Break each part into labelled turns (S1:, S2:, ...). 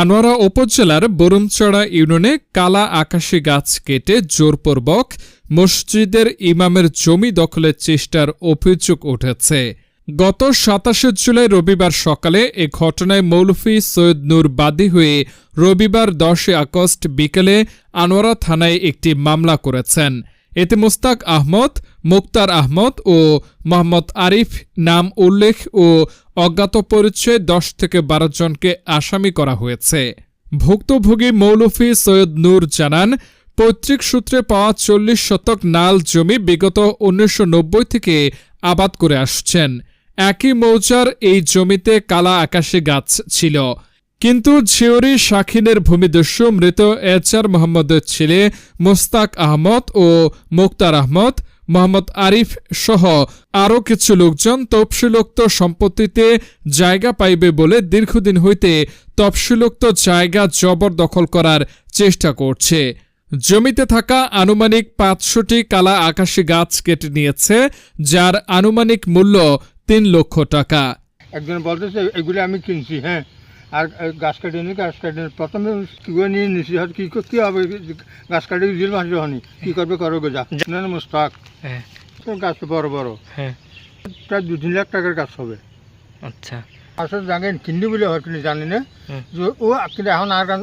S1: আনোয়ারা উপজেলার বরুমচড়া ইউনিয়নে কালা আকাশী গাছ কেটে জোরপূর্বক মসজিদের ইমামের জমি দখলের চেষ্টার অভিযোগ উঠেছে। গত সাতাশে জুলাই রবিবার সকালে এ ঘটনায় মৌলফি সৈয়দ নূর বাদী হয়ে রবিবার দশই আগস্ট বিকেলে আনোয়ারা থানায় একটি মামলা করেছেন। এতে মোস্তাক আহমদ, মুক্তার আহমদ ও মোহাম্মদ আরিফ নাম উল্লেখ ও অজ্ঞাত পরিচয়ে দশ থেকে বারো জনকে আসামি করা হয়েছে। ভুক্তভোগী মৌলফি সৈয়দ নূর জানান, পৈতৃক সূত্রে পাওয়া চল্লিশ শতক নাল জমি বিগত উনিশশো নব্বই থেকে আবাদ করে আসছেন। একই মৌজার এই জমিতে কালা আকাশী গাছ ছিল। কিন্তু ঝিওরি শাখিনের ভূমিদস্যু মৃত এচার মোহাম্মদের ছেলে মোস্তাক আহমদ ও মুক্তার আহমদ, মোহাম্মদ আরিফ সহ আরও কিছু লোকজন তফসিলোক্ত সম্পত্তিতে জায়গা পাইবে বলে দীর্ঘদিন হইতে তফসিলোক্ত জায়গা জবরদখল করার চেষ্টা করছে। জমিতে থাকা আনুমানিক পাঁচশোটি কালা আকাশী গাছ কেটে নিয়েছে, যার আনুমানিক মূল্য তিন লক্ষ টাকা।
S2: একজন বলতেছে, এগুলো আমি কিনছি হ্যাঁ। আর গাছ কাটিয়ে নিই গাছ নিই। প্রথমে কি নিয়ে নিছি হয়তো কি কর- কি হবে? গাছ কাটিয়ে দিল মাসে হনি কি করবে? করো গো যা। না না মুস্তাক
S3: হ্যাঁ।
S2: তো গাছ বড় বড়।
S3: হ্যাঁ।
S2: প্রায় দু তিন লাখ টাকার গাছ হবে।
S3: আচ্ছা।
S2: আসলে জানেন কিনলি বলে হয় কিনে জানি না। যে ও কিন্তু এখন আর গাছ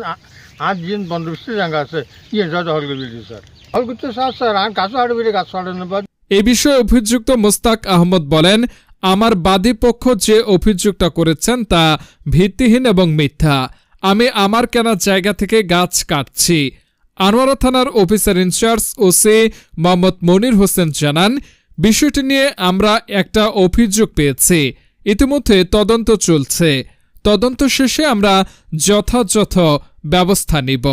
S2: আর যে বন্দোবস্ত জায়গা আছে। ইয়ে যা হল দিয়েছে স্যার হল করতে স্যার স্যার। আর গাছও হাঁটবে গাছ হাঁটানো বা
S1: এ বিষয়ে অভিযুক্ত মোস্তাক আহমদ বলেন আমার বাদী পক্ষ যে অভিযোগটা করেছেন তা ভিত্তিহীন এবং মিথ্যা। আমি আমার কেনা জায়গা থেকে গাছ কাটছি। আনোয়ারা থানার officer in charge OC Mohammad Monir Hossain জানান, বিষয়টি নিয়ে আমরা একটা অভিযোগ পেয়েছি। ইতিমধ্যে তদন্ত চলছে। তদন্ত শেষে আমরা যথাযথ ব্যবস্থা নিব।